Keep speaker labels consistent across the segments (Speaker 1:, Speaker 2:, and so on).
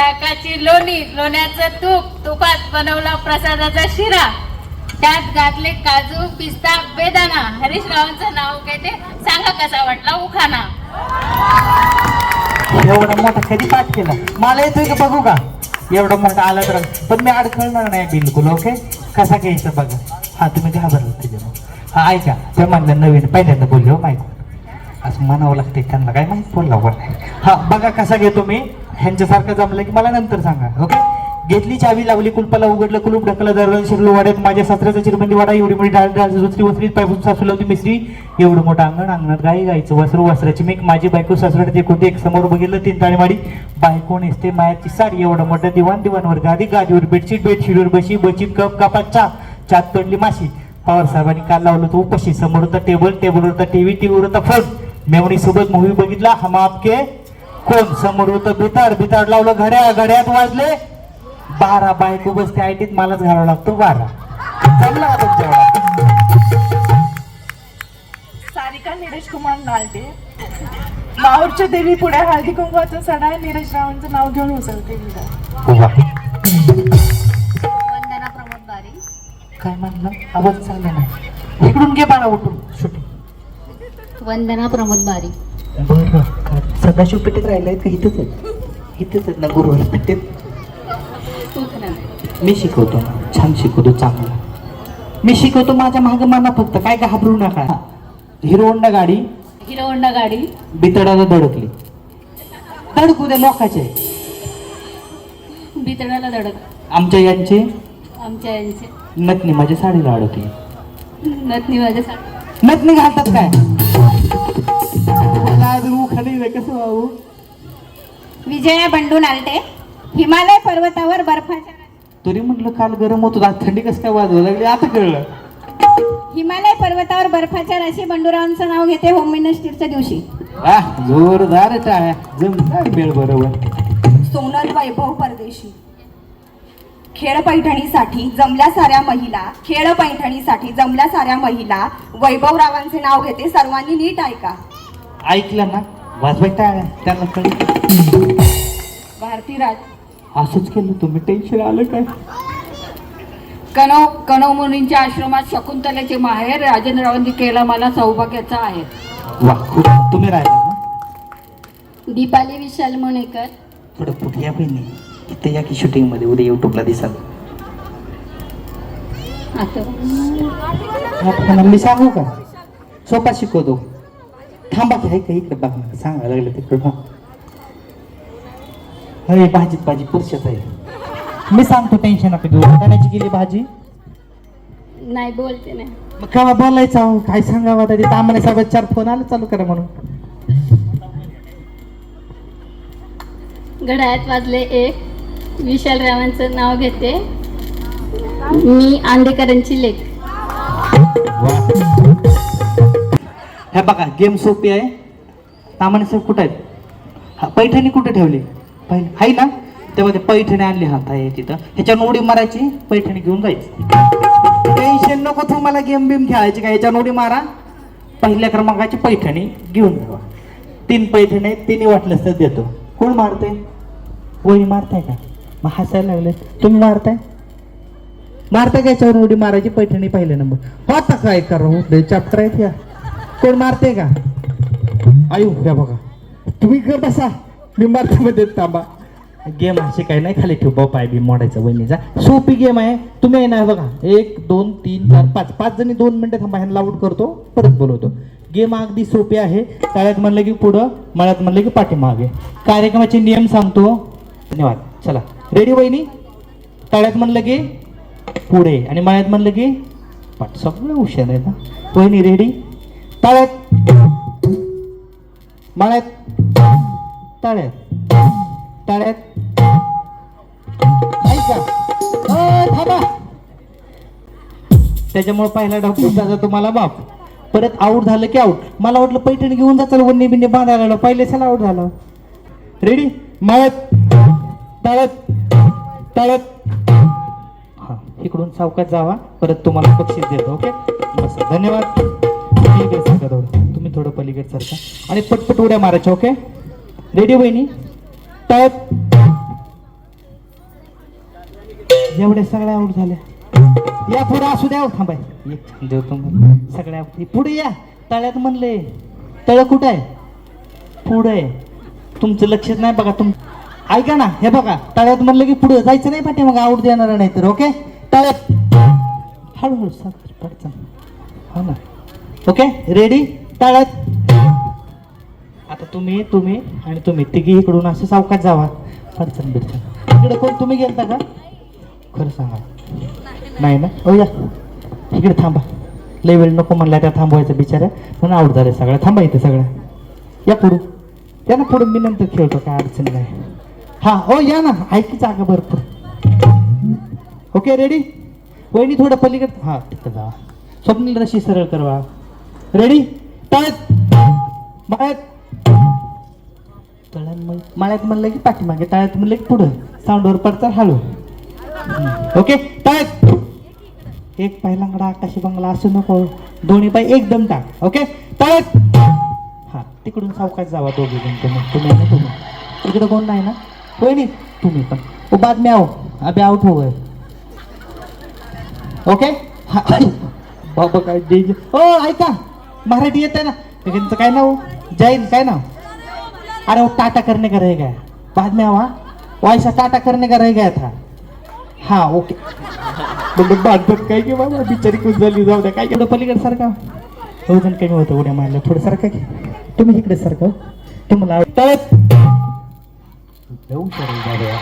Speaker 1: ताकाची लोणी लोण्याचं तूप तुपात बनवला प्रसादाचा शिरा. त्यात घातले काजू पिस्ता बेदाना हरीशरावांचं नाव काय ते सांगा कसा वाटला उखाना
Speaker 2: एवढा मोठा कधी पाठ केला? मला येतोय का बघू का? एवढा मोठा आला तर पण मी अडखळणार नाही बिलकुल ओके कसा घ्यायचा बघा? हा तुम्ही घाबरला त्याच्यामुळे. हा ऐका. ते म्हणलं नवीन पहिल्यांदा बोलले हो माहिती. असं म्हणावं लागते त्यांना काय माहीत बोलला नाही. हा बघा कसा घेतो मी. ह्यांच्यासारखं जमलं की मला नंतर सांगा ओके? घेतली चावी लावली कुलपाला उघडलं कुलूप ढकलं दररोज शिरलो वाड्यात माझ्या सासऱ्याचा चिरबंदी वाडा एवढी मोठी डाळ डाळ दुसरी वसरी पायपून सासूला होती मिसरी एवढं मोठं अंगण अंगणात गाई गायचं वसरू वस्त्राची मी माझी बायको सासऱ्यात एक होते एक समोर बघितलं तीन ताळी माडी बायको नेसते मायाची साडी एवढं मोठं दिवाण दिवाणवर गादी गादीवर बेडशीट बेडशीटवर बशी बशीत कप कापात चा चात पडली माशी. पवार साहेबांनी काल लावलं तो उपशी समोर होता टेबल टेबल होता टीव्ही टीव्हीवर होता फोन मेवणी सोबत मूवी बघितला हम आपके कोण समोर होतं? बिताड बिताड लावलं घड्या घड्यात वाजले. बारा बायको बसते आयटीत मलाच घालावा लागतो बारा. जमला का तुमच्या
Speaker 3: सारिका कुमार नालटे देवी पुढे हळदी कुंकवाचा सडा नीरज रावांचं नाव घेऊन उचलते मी.
Speaker 1: वंदना प्रमोद बारी.
Speaker 2: काय म्हणलं? आवाज चालला नाही. इकडून घे बाळा उठून. शूटिंग.
Speaker 1: वंदना प्रमोद बारी.
Speaker 2: बरं. सदाशिव पेठेत राहिलाय का इथंच आहे. इथंच आहेत ना गुरुवार पेठेत. मी शिकवतो. छान शिकवतो चांगलं. मी शिकवतो माझ्या मागं माना फक्त. काय घाबरू नका. हिरो होंडा गाडी.
Speaker 1: हिरो होंडा गाडी.
Speaker 2: बितडाला धडकली. धडकू द्या लोकाचे.
Speaker 1: बितडाला धडक.
Speaker 2: आमच्या यांचे?
Speaker 1: आमच्या यांचे.
Speaker 2: नतनी माझ्या साडीला अडकली.
Speaker 1: नथनी माझ्या सा-
Speaker 2: नतनी घालतात काय? कसं भाऊ?
Speaker 4: विजया बंडू नालटे हिमालय पर्वतावर बर्फाच्या
Speaker 2: तरी म्हटलं काल गरम होतो आज थंडी कसं काय वाजवायला लागली? आता कळलं.
Speaker 4: हिमालय पर्वतावर बर्फाच्या राशी बंडूरावांचं नाव घेते होम मिनिस्टरच्या दिवशी.
Speaker 2: जोरदार टाळ्या बरोबर.
Speaker 5: सोनल वैभव परदेशी. खेळ पैठणीसाठी जमल्या साऱ्या महिला खेळ पैठणीसाठी जमल्या साऱ्या महिला वैभवरावांचे नाव घेते सर्वांनी नीट ऐका.
Speaker 2: ऐकलं ना? वाजवाय टाळ्या त्यांना कळलं.
Speaker 1: भारती राज
Speaker 2: असंच केलं. तुम्ही टेन्शन आलं काय?
Speaker 1: कणव कणव मुनींच्या आश्रमात शकुंतलेचे माहेर राजेंद्ररावांनी केला मला सौभाग्याचा आहे.
Speaker 2: वा खूप. तुम्ही राहिला ना?
Speaker 1: दीपाली विशाल मुणेकर
Speaker 2: थोडं पुढे या बहिणी. इथे या की शूटिंगमध्ये उद्या युट्यूबला दिसाल. आता मी सांगू का? सोपा शिकवतो. थांबा की आहे का इकडे बघा सांगायला लागलं तिकडं. अरे भाजीत भाजी पुरुषच आहे मी सांगतो टेन्शन नका घेऊ वाटाण्याची गेली भाजी
Speaker 1: नाही बोलते नाही.
Speaker 2: मग केव्हा बोलायचं अहो? काय सांगावं आता? आम्हाला सगळं चार फोन आले चालू करा म्हणून.
Speaker 1: घड्याळात वाजले एक. विशाल रावांचं नाव घेते. मी आंदेकरांची लेख.
Speaker 2: हे बघा गेम सोपी आहे. तामाने साहेब कुठं आहेत? हा पैठणी कुठे ठेवली? पै आहे ना? तेव्हा ते पैठणी आणली. हात आहे तिथं. ह्याच्यानं उडी मारायची पैठणी घेऊन जायची. टेन्शन नको तुम्हाला गेम बिम खेळायची का ह्याच्यावर उडी मारा. पहिल्या क्रमांकाची पैठणी घेऊन जावा तीन पैठणी आहेत तिन्ही वाटलंच तर देतो. कोण मारते वही मारताय का? मग हसायला लागले. तुम्ही मारताय? मारताय का याच्यावर उडी मारायची? पैठणी पहिल्या नंबर. होता काय करा चॅप्टर आहेत या. कोण मारते का? आयु या बघा. तुम्ही कर बसा. मी मारते मध्ये थांबा. गेम असे काही नाही खाली ठेव. पाय बी मोडायचा वहिनीचा सोपी गेम आहे. तुम्ही येणार ना बघा. एक दोन तीन चार पाच. पाच जणी दोन मिनिटं थांबा. ह्यांना आउट करतो. परत बोलवतो. गेम अगदी सोपी आहे. तळ्यात म्हणलं की पुढं मळ्यात म्हणलं की पाठीमागे. कार्यक्रमाचे नियम सांगतो. धन्यवाद. चला. रेडी वहिनी? तळ्यात म्हणलं की पुढे आणि मळ्यात म्हणलं की पाठ. सगळं हुशार आहे ना? वहिनी रेडी तळ्यात मळ्यात तळ्यात तळ्यात थांबा. त्याच्यामुळे पहिला डॉक्टर त्याचा तुम्हाला बाप. परत आऊट झालं की आऊट मला वाटलं पैठणी घेऊन जाताल वन्नी बिन्नी बांधायला लागलं. पहिले चला आऊट झालं. रेडी मळत तळत तळत हा इकडून चौकात जावा. परत तुम्हाला बक्षीस देतो ओके बस धन्यवाद. पलीकडे सरका थोडं तुम्ही थोडं पलीकडे सरका. आणि पटपट उड्या मारायच्या ओके रेडी बहिणी तळ्यात एवढ्या सगळ्या आऊट झाल्या. या पुढे असू द्या हो, थांबाय. देव तुम्हाला. सगळ्या पुढे या. तळ्यात म्हणले. तळ कुठं आहे? पुढे आहे. तुमचं लक्षच नाही बघा तुम ऐका ना हे बघा. तळ्यात म्हणलं की पुढे जायचं नाही पाठी मग आऊट देणार नाही तर ओके तळ्यात हळूहळू साखर पडचं. हो ना. ओके रेडी टाळत. आता तुम्ही तुम्ही आणि तुम्ही तिघी इकडून असं सावकाश जावा. अडचण बिडचण इकडे कोण तुम्ही गेलता का? खरं सांगा. नाही ना? हो या. इकडे थांबा. लय वेळ नको म्हणला त्या थांबवायचं बिचाऱ्या. म्हणून आऊट झाले सगळ्या थांबा इथे सगळ्या या पुढे. या ना पुढून मी नंतर खेळतो काय अडचण नाही. हां हो या ना. ऐकी जागा भरपूर. ओके रेडी वहिनी थोडं पलीकडे. हां तिथं जावा. स्वप्नील रशी सरळ करवा. रेडी तळ्यात माळ्यात तळ्यात म्हण माळ्यात म्हणलं की पाठीमागे तळ्यात म्हणलं की पुढं. साऊंडवर पडतात हळू. ओके तळ्यात एक पाय लंगडा आकाशी बंगला असू नको. दोन्ही पाय एकदम टाक. ओके तळ्यात हा तिकडून सावकाश जावा दोघे जण तुम्ही. तुम्ही ना तुम्ही. तिकडे कोण नाही ना? वहिनी तुम्ही पण. ओ बातमी आहो आओ आउट हो गए ओके हा. बाबा काय डेंजर हो ऐका. मराठी येते ना? त्यांचं काय नाव? जैन काय नाव? अरे वो टाटा करने का रह गया? बाद में आवा. वैसा टाटा करने का रह गया था? हाँ ओके. म्हणलं बांधत काय की बाबा बिचारी कुठ झाली जाऊ द्या काय एवढं पलीकडे सारखा? वजन कमी होतं उड्या मारलं थोडं सारखं की. तुम्ही इकडे सारखं तुम्हाला येऊ शकेल दादा.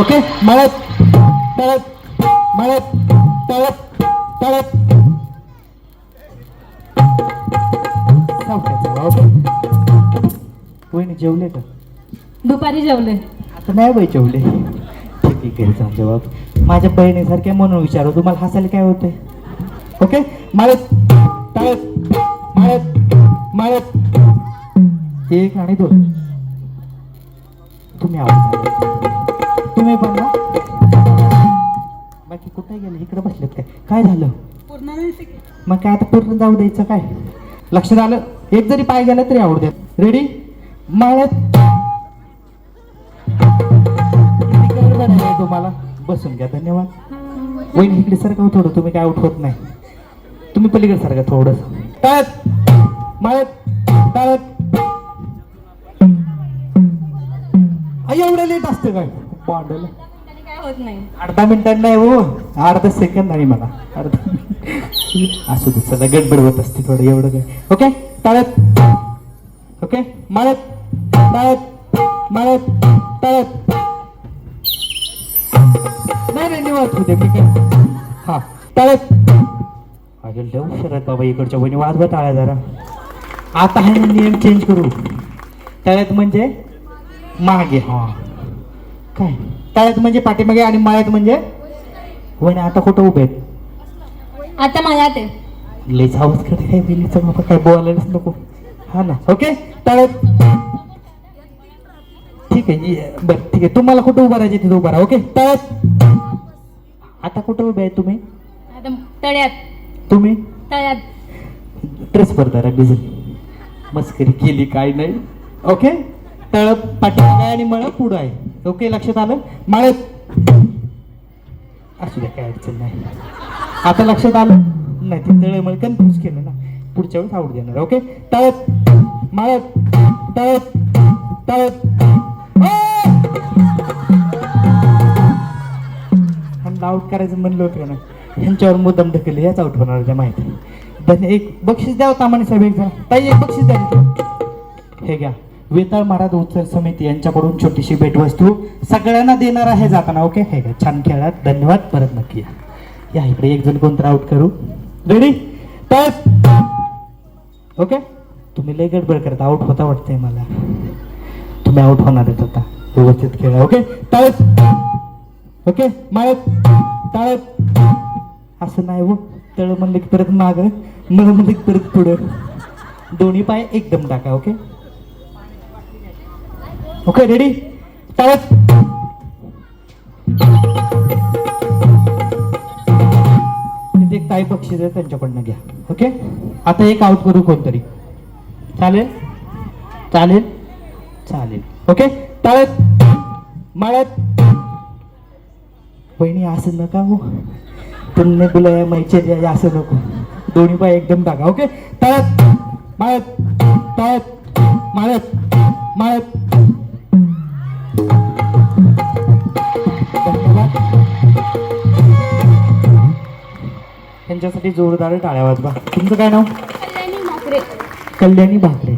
Speaker 2: ओके मळत तळत मळत तळत तळत वहिनी जेवले का?
Speaker 1: दुपारी जेवले.
Speaker 2: आता नाही बाई जेवले. ठीक आहे घरी जाऊन जवाब माझ्या बहिणीसारखे म्हणून विचारू तुम्हाला हसायला काय होते ओके? माळत टाळत माळत माळत. एक आणि दोन. तुम्ही आवाज तुम्ही पण ना? बाकी कुठे गेले? इकडे बसलेत काय? काय झालं? मग काय आता पूर्ण जाऊ द्यायचं काय? लक्षात आलं? एक जरी पाय गेला तरी आवड द्या रेडी माळ्यात. आहे तुम्हाला. बसून घ्या धन्यवाद. वहिनी इकडे सारखं थोडं तुम्ही काय आउट होत नाही. तुम्ही पलीकडे सारखं थोडस. टाळत माळत टाळत आई, एवढं लेट असतं काय?
Speaker 1: नाही.
Speaker 2: अर्धा मिनिटांनी नाही हो. अर्धा सेकंद नाही मला अर्धा असू दे चला गडबड होत असते थोडं एवढं काय. ओके टाळत ओके माळत. टाळत माळत. टाळत नाही नाही निवांत होते मी काय हा. टाळत अगे लव शरद बाबा इकडच्या बहिणी वाजवा टाळ्या जरा. आता हा नियम चेंज करू. टाळ्यात म्हणजे मागे हा. काय? टाळ्यात म्हणजे पाठीमागे आणि माळ्यात म्हणजे वहिनी आता कुठं उभे आहेत?
Speaker 1: आता मनात आहे.
Speaker 2: लईच आवाज करते काय बिलीचा बाबा काय बोलायलाच नको. हा ना ओके? टाळत ठीक आहे बरं ठीक आहे. तुम्हाला कुठं उभं राहायचे तिथे उभं राहा ओके? टाळत आता कुठं उभे आहे तुम्ही?
Speaker 1: आता तळ्यात.
Speaker 2: तुम्ही?
Speaker 1: तळ्यात.
Speaker 2: ड्रेस भरतारा बिझन मस्करी केली काय नाही. ओके? तळ पाठीमागे आहे आणि मळ पुढं आहे. ओके लक्षात आलं? माळत असू द्या काय अडचण नाही. आता लक्षात आलं? नाही ते तळे मळ कन्फ्यूज केलं ना. पुढच्या वेळेस आवड देणार ओके तळत माळत तळत तळत आउट करायचं म्हणलं होतं ना ह्यांच्यावर मुद्दाम ढकलले याच आउट होणार त्या माहिती धन एक बक्षीस द्यावं तामाने साहेब एक ताई एक बक्षीस द्या. हे घ्या. वेताळ महाराज उत्सव समिती यांच्याकडून छोटीशी भेटवस्तू सगळ्यांना देणार आहे जाताना ओके हे घ्या. छान खेळात. धन्यवाद. परत नक्की या. या इकडे एक जण कोणतं आउट करू. रेडी तर ओके तुम्ही लय गडबड करता. आउट होता वाटतंय मला. तुम्ही आउट होणार आहेत आता. व्यवस्थित खेळा ओके टाळत ओके माळत टाळत असं नाही हो. तळ म्हणलं की परत माग मळ म्हणलं की परत पुढं. दोन्ही पाय एकदम टाका ओके ओके रेडी टाळत काही पक्षी ताई बक्षीस आहे त्यांच्याकडनं घ्या. ओके आता एक आउट करू कोणतरी. चालेल? चालेल? चालेल. ओके टाळत माळत बहिणी असं नका हो. तुमने तुला मैचे असं नको. दोन्ही पाय एकदम टाका ओके तळत माळत तळत माळत माळत त्यांच्यासाठी जोरदार टाळ्या वाजवा. तुमचं काय नाव? कल्याणी भाकरे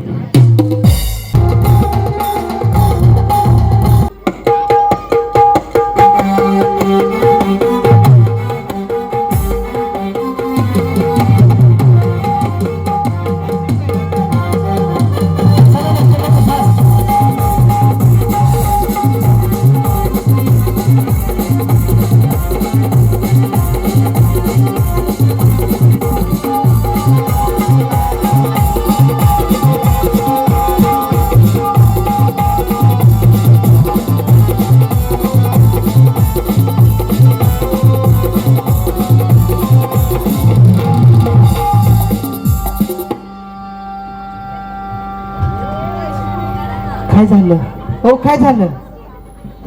Speaker 2: काय झालं? हो काय झालं?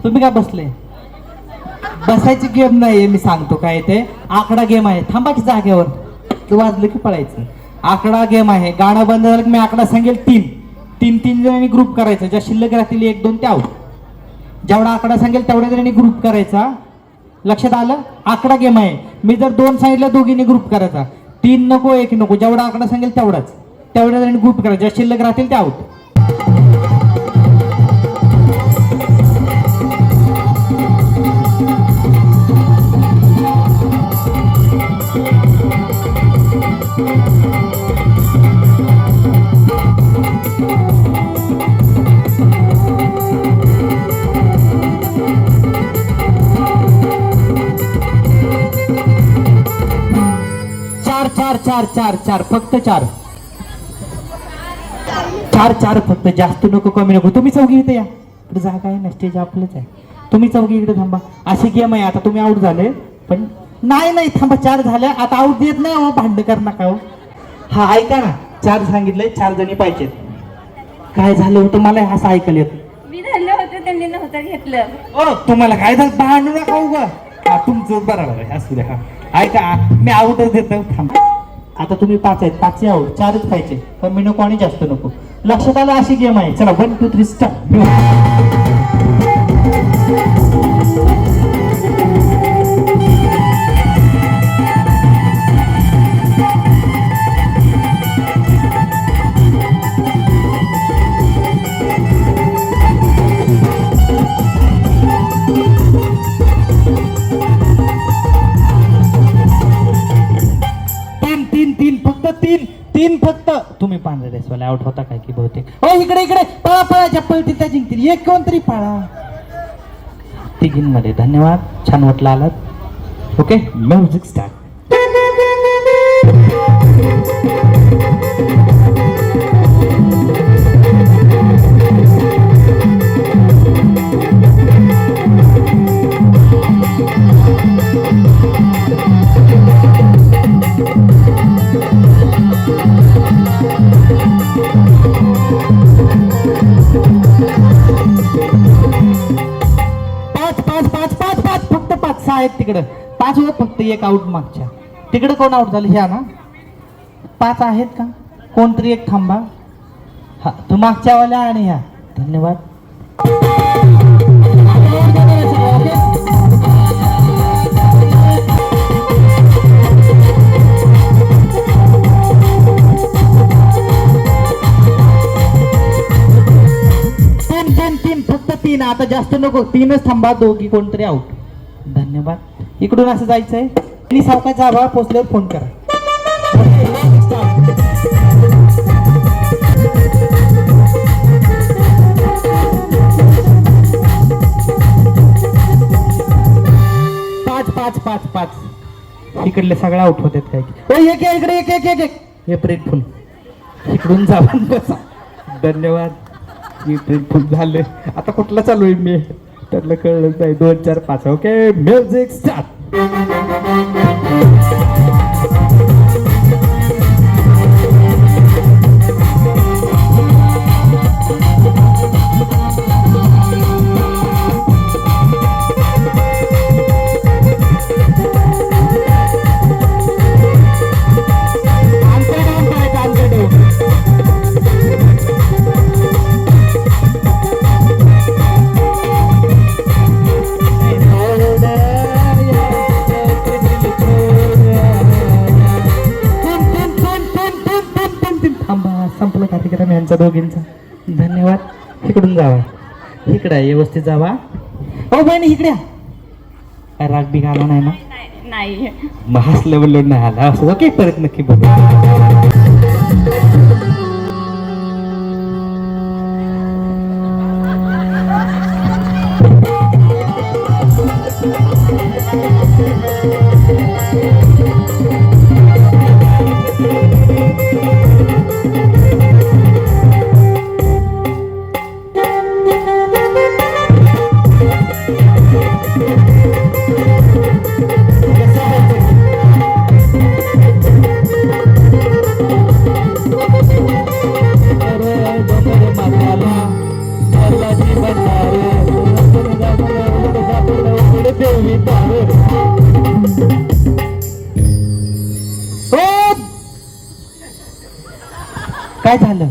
Speaker 2: तुम्ही काय बसले? बसायची गेम नाही मी सांगतो काय ते. आकडा गेम आहे. थांबा की जागेवर. तू वाजलं की पळायचं. आकडा गेम आहे. गाणं बंद झालं की मी आकडा सांगेल तीन. तीन तीन जणांनी ग्रुप करायचा. ज्या शिल्लक राहतील एक दोन त्या आऊट जेवढा आकडा सांगेल तेवढ्या जणांनी ग्रुप करायचा. लक्षात आलं? आकडा गेम आहे. मी जर दोन सांगितलं दोघींनी ग्रुप करायचा. तीन नको एक नको. जेवढा आकडा सांगेल तेवढाच. तेवढ्या जणांनी ग्रुप करायचा. ज्या शिल्लक राहतील त्या आऊट चार चार चार फक्त चार. चार चार फक्त जास्त नको कमी नको. तुम्ही चौघी इथे या. इकडे जागा आहे ना स्टेज आपलंच आहे. तुम्ही चौघी इकडे थांबा. अशी गेम आहे. आता तुम्ही आऊट झाले पण नाही नाही थांबा चार झाल्या. आता आऊट देत नाही हो भांड कर नका हो. हा ऐका ना. चार सांगितलंय चार जणी पाहिजेत. काय झालं होतं? मला असं ऐकायला येत.
Speaker 1: मी धरलं होतं त्यांनी नव्हतं घेतलं.
Speaker 2: ओ तुम्हाला काय झालं? भांडू नका उगा. तुमचं बरोबर आहे. असू द्या. हा. ऐका मी आऊटच देतो. थांब. आता तुम्ही पाच आहेत पाचचे आहोत चारच पाहिजे. मी नको आणि जास्त नको. लक्षात आलं अशी गेम आहे. चला वन टू थ्री स्टार्ट पांढऱ्या ड्रेसवाले आउट होता काय की बहुतेक? हो इकडे इकडे! पळा पळा चप्पल तिथे जिंकतील. एक कोणतरी पळा. तिघींमध्ये धन्यवाद. छान वाटलं आलात ओके म्युझिक स्टार्ट फक्त एक आउट मागच्या. तिकडे कोण आउट झालं? ह्या ना? पाच आहेत का? कोणतरी एक थांबा. हा तू मागच्यावाल्या आणि ह्या. धन्यवाद. तीन तीन तीन फक्त तीन. आता जास्त नको. तीनच थांबा. दोघी कोणतरी आउट धन्यवाद. इकडून असं जायचंय. आणि सावकाचा आभाळ पोचल्यावर फोन करा. पाच पाच पाच पाच. इकडले सगळे आउट होतात काय एक इकडे एक एक एक एक. हे प्रेट फुल इकडून जाऊन बसा. धन्यवाद. मी ट्रेन फुल झालं आता कुठला चालू आहे मी? त्यातलं कळलं नाही दोन चार पाच. ओके म्युझिक स्टार्ट तुमचा दोघींचा. धन्यवाद. इकडून जावा. इकडे व्यवस्थित जावा. हो बहिणी इकडे या. काय राग बी आला नाही ना?
Speaker 1: नाही.
Speaker 2: मग हसलं बोललो नाही आला. असं ओके परत नक्की बघू काय झालं?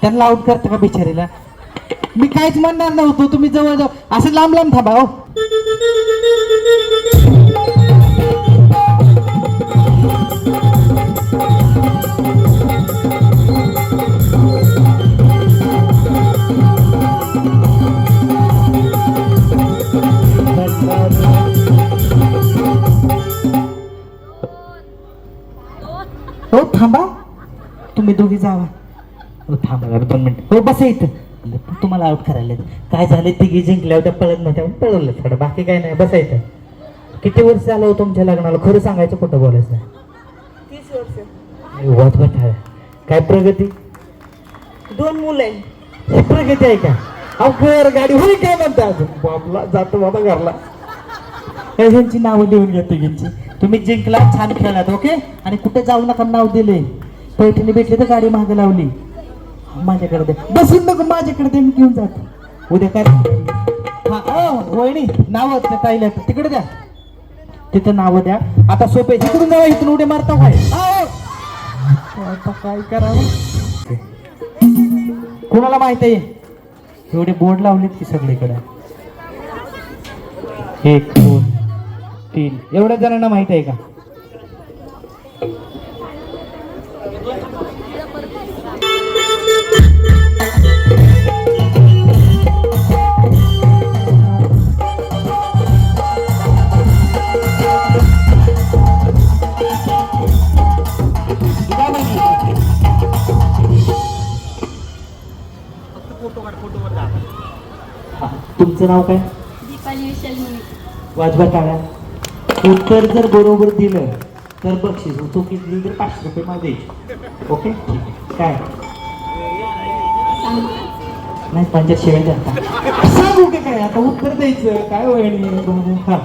Speaker 2: त्यांना आउट करता का बिचारीला? मी काहीच म्हणणार नव्हतो तुम्ही जवळ जवळ असं लांब लांब थांबा हो. हो थांबा. तुम्ही दोघी जावा. हो थांबा जरा दोन मिनिट. हो बसा इथं. तुम्हाला आउट करायला. काय झाले तिघी जिंकल्या होत्या पळत नव्हत्या पळवलं थोडं बाकी काय नाही बसा इथं. किती वर्ष झालं हो तुमच्या लग्नाला? खरं सांगायचं कुठं बोलायचं
Speaker 3: तीस वर्ष.
Speaker 2: आहे. काय प्रगती?
Speaker 3: दोन मुलं आहे.
Speaker 2: हे प्रगती आहे का? अहो घर गाडी होई काय म्हणता? अजून बापला जातो बाबा घरला. ह्यांची नावं लिहून घ्या तिघींची. तुम्ही जिंकला छान खेळलात ओके आणि कुठे जाऊ नका नाव दिले. पैठणी भेटली तर गाडी मागे लावली. माझ्याकडे दे. बसून नको माझ्याकडे दे मी घेऊन जातो. उद्या काय? हा अ, वहिनी नाव ताईला. तिकडे द्या. तिथं नावं द्या. आता सोपे तिकडून जावा इथून उड्या मारता काय? आता काय करावं? कोणाला माहीत आहे? एवढे बोर्ड लावलेत की सगळीकडे. एक दोन तीन एवढ्या जणांना माहीत आहे का? तुमचं नाव काय?
Speaker 1: दीपाली विशाल मुनी.
Speaker 2: वाजवा टाळ्या. उत्तर जर बरोबर दिलं तर बक्षीस चुकीत दिली तर पाचशे रुपये मला द्यायचे. ओके? ठीक आहे. काय? नाही पंचायत शिवाय द्या सांगू की काय? आता उत्तर द्यायचं. काय वहिनी हा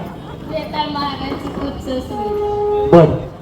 Speaker 1: सुविधा
Speaker 2: बर.